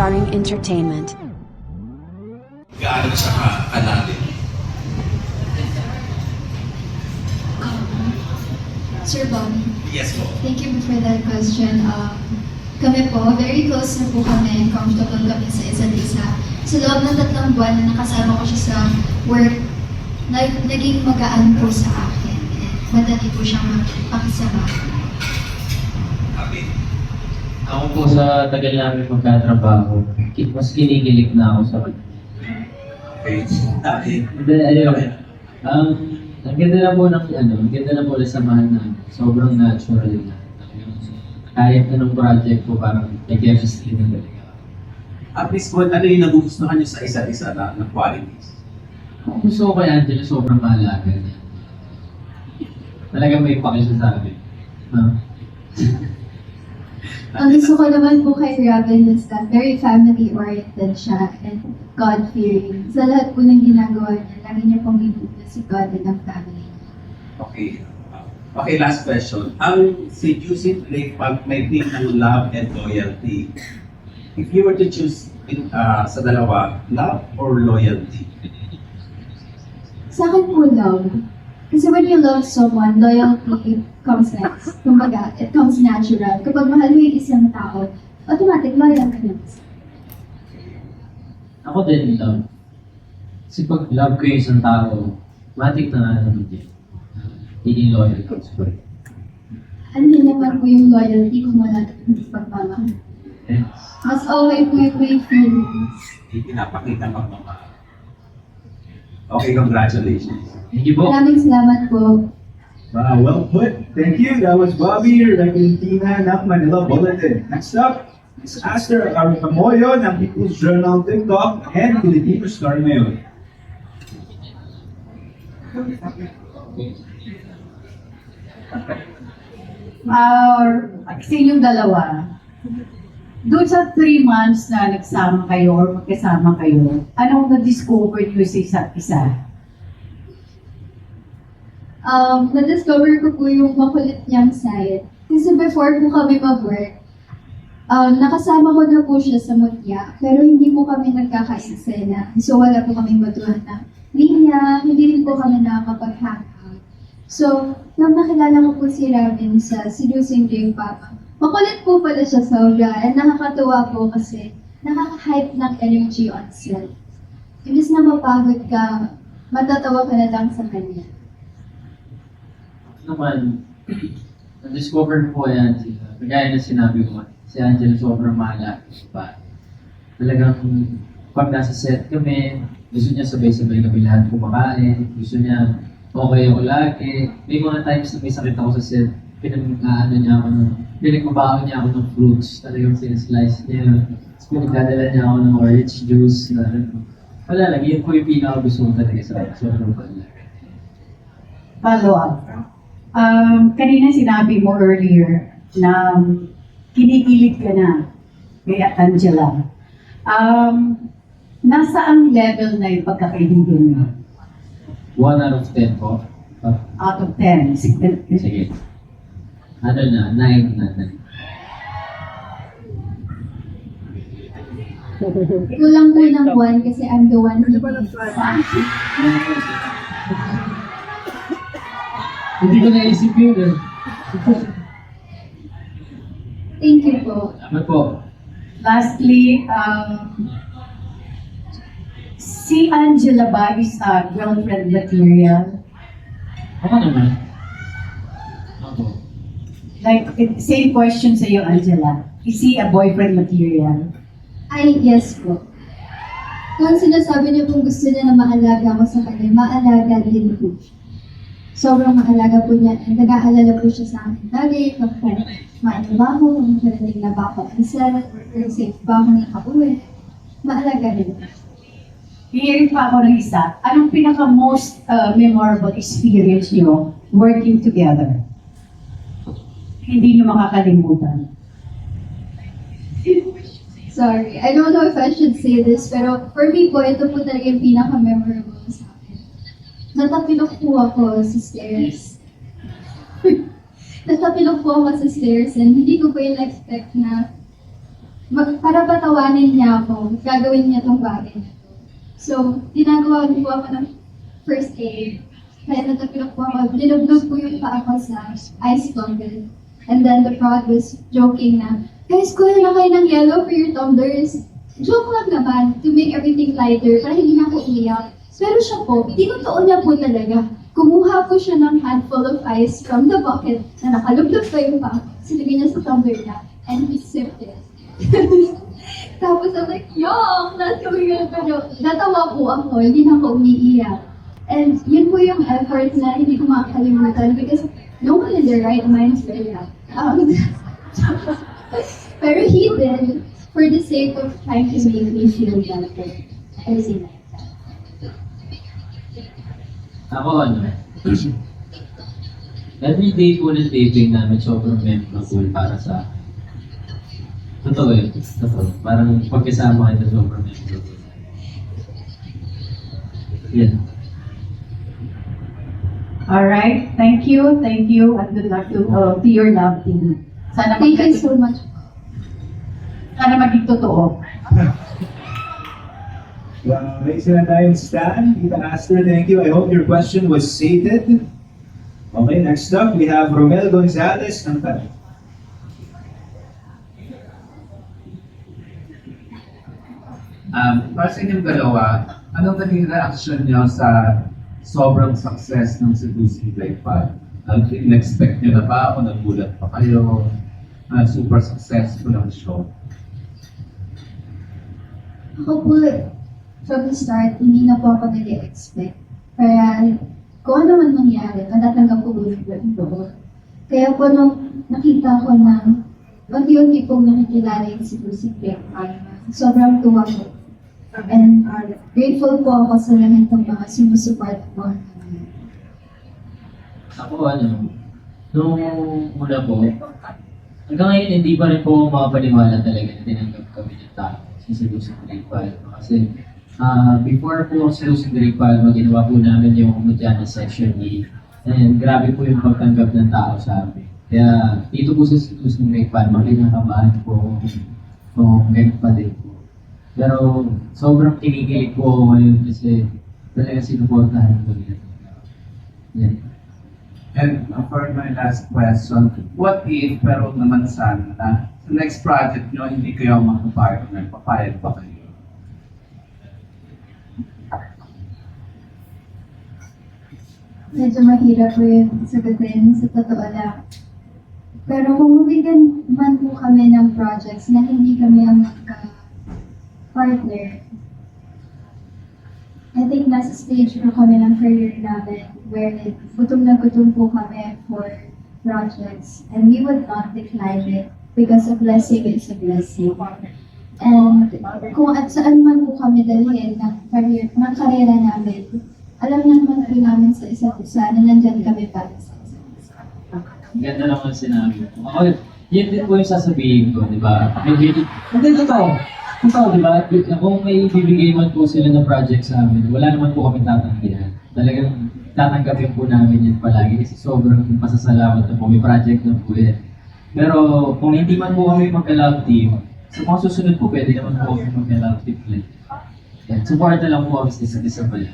Starring Entertainment. Gaano siya ka kalalim? Sir Bobby, Yes po. thank you for that question. Um, kami po, very close na po kami, comfortable kami sa isa't isa. Sa loob ng tatlong buwan na nakasama ko siya sa work, nag naging magaan po sa akin. And madali po siyang makisama. Ako po sa tagal namin magkatrabaho, mas kinikilig na ako sa kanya. Okay. Dahil. Hindi, ayun. Um, ang ganda na po ng ano, ang ganda na po ng samahan na sobrang natural na. Kahit anong project po parang may chemistry na talaga. At least po, ano yung nagugustuhan niyo sa isa't isa na, na qualities? Ang gusto ko kay Angela, sobrang mahalaga niya. Talagang may paki siya sa akin. Ah. Ang gusto ko naman po kay Robin is that very family-oriented siya and God-fearing. Sa lahat po ng ginagawa niya, lagi niya pong binubuo si God and ang family. Okay. Okay, last question. Ang seducing play pag may theme ng love and loyalty, if you were to choose in, uh, sa dalawa, love or loyalty? Sa akin po, love. Kasi when you love someone, loyalty comes next. Kumbaga, it comes natural. Kapag mahal mo yung isang tao, automatic loyal ka na. Ako din, love. Kasi pag love ko yung isang tao, matik na nga naman din. Hindi loyal ka. Sorry. Ano din naman po yung loyalty kung wala yung pagmamahal. Eh, Mas okay po yung may feelings. Hindi pinapakita mga... Okay, congratulations. Thank you po. Maraming salamat po. Wow, well put. Thank you. That was Bobby Regentina ng Manila Bulletin. Next up is Aster Arcamoyo ng People's Journal TikTok and Filipino Star ngayon. Ah, kasi yung dalawa, doon sa three months na nagsama kayo or magkasama kayo, anong na-discover niyo sa isa't isa? Um, na-discover ko po yung makulit niyang side. Kasi before po kami mag-work, um, nakasama ko na po siya sa mutya, pero hindi po kami nagkakaisena. So wala po kami matuhan na linya, hindi rin po kami nakakapag-hangout. So, nang nakilala ko po si Robin sa Seducing Dream Papa, makulit po pala siya sobra and nakakatuwa po kasi nakaka-hype ng energy on set. Imbis na mapagod ka, matatawa ka na lang sa kanya. naman, na-discover ko kay Angela, kagaya na sinabi ko, si Angela sobrang mahalaga pa. Talagang pag nasa set kami, gusto niya sabay-sabay kami lahat kumakain, gusto niya okay ako lagi. May mga times na may sakit ako sa set, pinag-ano niya ako ng, pinagbabaon niya ako ng fruits, talagang sinaslice niya. Tapos pinagdadala niya ako ng orange juice, na ano. Wala lang, yun po yung pinaka gusto ko talaga sa. Sobrang mahalaga. Follow up. Um, kanina sinabi mo earlier na kinikilig ka na kay Angela. Um, nasa ang level na yung pagkakaibigan niyo? 1 out of 10 po. Out of 10. Sige. Sige. Ano na, 9 na. na. Kulang po ng one kasi I'm the one who Hindi ko naisip yun eh. Thank you po. Ano po? Lastly, um, si Angela ba is a girlfriend material? Ako naman. Like, same question sa iyo, Angela. Is he a boyfriend material? Ay, yes po. Kung sinasabi niyo kung gusto niya na maalaga ako sa kanya, maalaga din po. Sobrang maalaga po niya. And nag-aalala po siya sa akin. Lagi, kapag maano ba ako, kung narating na ba ako ang set, or safe ba ako nakauwi. Maalaga rin. Hihirin pa ako ng isa. Anong pinaka-most uh, memorable experience niyo working together? Hindi niyo makakalimutan. Sorry, I don't know if I should say this, pero for me po, ito po talaga yung pinaka-memorable sa akin. Natapilok po ako sa stairs. Natapilok po ako sa stairs and hindi ko po yung expect na ma- para patawanin niya ako, gagawin niya tong bagay na to. So, ginagawa ko ako ng first aid. Kaya natapilok po ako, nilublog po yung paa ko sa ice bucket. And then the prod was joking na, guys, kuha na kayo ng yellow for your tumblers. Joke lang naman, to make everything lighter, para hindi na ako umiyak. Pero siya po, totoo niya po talaga. Kumuha po siya ng handful of ice from the bucket na nakalublog pa yung paa. Silagay niya sa tumbler niya, and he sipped it. Tapos I'm like, yuck, that's so weird. Pero natawa po ako, hindi na ako umiiyak. And yun po yung effort na hindi ko makakalimutan because no one in their right mind do that. Um, pero he did for the sake of trying to make me feel better. I see that. Ako ano, every day po ng taping namin sobrang memorable para sa akin. Totoo yun. Totoo. Parang pagkasama kayo sobrang memorable. Yan. Alright, thank you, thank you, and good luck to, uh, to your love team. Sana Thank you so much. sana maging totoo. Well, may na tayong Stan. Tita Aster, thank you. I hope your question was sated. Okay, next up, we have Romel Gonzalez ng Tabi. Um, para sa inyong dalawa, anong naging reaction niyo sa sobrang success ng Seducing Like Pad? Nag- In-expect niyo na ba o nagulat pa kayo na super successful ang show? Ako po, from the start, hindi na po ako nag-expect. Kaya, kung ano man mangyari, matatanggap ko po. Kaya po nung nakita ko na unti-unti pong nakikilala yung si Lucy Black sobrang tuwa ko. And uh, grateful po ako sa lahat ng mga sumusupport po. Ako ano, nung una po, hanggang ngayon hindi pa rin po makapaniwala talaga na tinanggap kami ng tao sa Seducing Great Pal. Kasi ah, before po Seducing Great Pal, ginawa po namin yung Mutiana Section E. And grabe po yung pagtanggap ng tao sa amin. Kaya dito po sa Seducing Great Pal, makinakabahan po ako kung ganun pa din po. Pero sobrang kinikilig po ako ngayon kasi talaga sinuportahan ko nila. Yan. And for my last question, what if, pero naman sana, na sa next project niyo, hindi kayo makapartner, papayag ba kayo? Medyo mahirap po yung sagutin sa totoo lang. Pero kung mabigyan man po kami ng projects na hindi kami ang magka-partner, I think nasa stage po kami ng career namin where gutom na gutom po kami for projects and we would not decline it because a blessing is a blessing. And kung at saan man po kami dalhin ng career, ng karera namin, alam naman po namin sa isa't isa na nandyan kami para sa isa't isa. Ganda ang sinabi. Ako, yun din po yung sasabihin ko, di ba? Hindi, hindi totoo. Totoo, di ba? Kung may bibigay man po sila ng project sa amin, wala naman po kami tatanggihan. Talagang tatanggapin po namin yan palagi kasi sobrang pasasalamat na po. May project na po yan. Pero kung hindi man po kami magka-love team, sa mga susunod po, pwede naman po kami magka-love team ulit. Yan, support na lang po kami sa isa't isa pala.